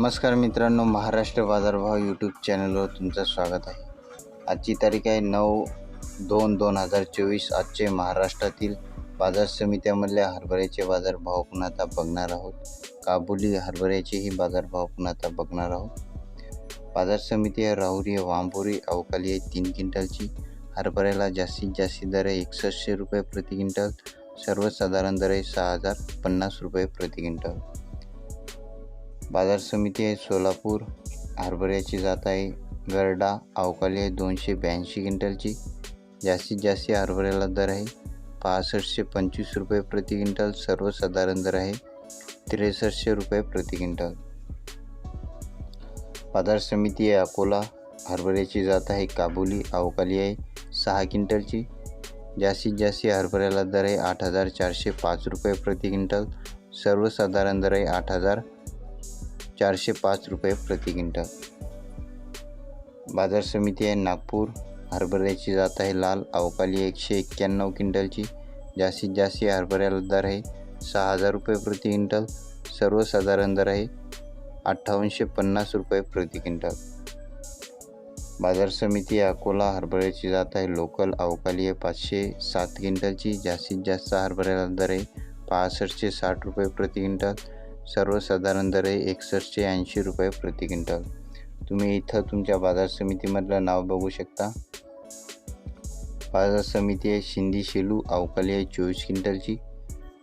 नमस्कार मित्रांनो महाराष्ट्र बाजारभाव यूट्यूब चॅनलवर तुमचं स्वागत आहे. आजची तारीख आहे नऊ दोन दोन हजार चोवीस. आजचे महाराष्ट्रातील बाजार समित्यामधल्या हरभऱ्याचे बाजारभाव पुन्हा आता बघणार आहोत. काबुली हरभऱ्याचेही बाजारभाव पुन्हा आता बघणार आहोत. बाजार समिती आहे राहुरी आहे वांबोरी अवकाली आहे तीन क्विंटलची. हरभऱ्याला जास्तीत जास्त दर आहे एकसष्टशे रुपये प्रति क्विंटल. सर्वसाधारण दर आहे सहा हजार पन्नास रुपये प्रति क्विंटल. बाजार समिती आहे सोलापूर हरभऱ्याची जात आहे गरडा अवकाली आहे दोनशे ब्याऐंशी क्विंटलची. जास्तीत जास्त हरभऱ्याला दर आहे पासष्टशे पंचवीस रुपये प्रति क्विंटल सर्वसाधारण दर आहे त्रेसष्टशे रुपये प्रति क्विंटल. बाजार समिती आहे अकोला हरभऱ्याची जात आहे काबुली अवकाली आहे सहा क्विंटलची. जास्तीत जास्त हरभऱ्याला दर आहे आठ हजार चारशे पाच रुपये प्रति क्विंटल सर्वसाधारण दर आहे आठ हजार चारशे पाच रुपये प्रति क्विंटल. बाजार समिती आहे नागपूर. हरभऱ्याची जात आहे लाल. अवकाली एकशे एक्क्याण्णव क्विंटलची. जास्तीत जास्त हरभऱ्याला दर आहे सहा हजार रुपये प्रति क्विंटल. सर्वसाधारण दर आहे अठ्ठावनशे पन्नास रुपये प्रति क्विंटल. बाजार समिती अकोला. हरभऱ्याची जात आहे लोकल. अवकाली आहे पाचशे सात क्विंटलची. जास्तीत जास्त हरभऱ्याला दर आहे पासष्टशे साठ रुपये प्रति क्विंटल. सर्वसाधारण दर आहे एकसष्टशे ऐंशी रुपये प्रति क्विंटल. तुम्ही इथं तुमच्या बाजार समितीमधलं नाव बघू शकता. बाजार समिती आहे शिंदी शेलू अवकाली आहे चोवीस क्विंटलची.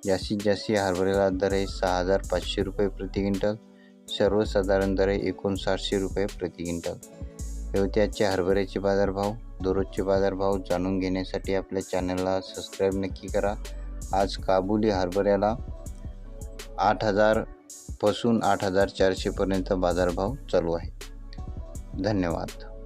जास्तीत जास्त हरभऱ्याला दर आहे सहा हजार पाचशे रुपये प्रति क्विंटल. सर्वसाधारण दर आहे एकोणसाठशे रुपये प्रति क्विंटल. हे होते आजचे हरभऱ्याचे बाजारभाव दररोजचे बाजारभाव जाणून घेण्यासाठी आपल्या चॅनलला सबस्क्राईब नक्की करा. आज काबुली हरभऱ्याला आठ हजार पासून आठ हजार चारशेपर्यंत बाजारभाव चालू आहे. धन्यवाद.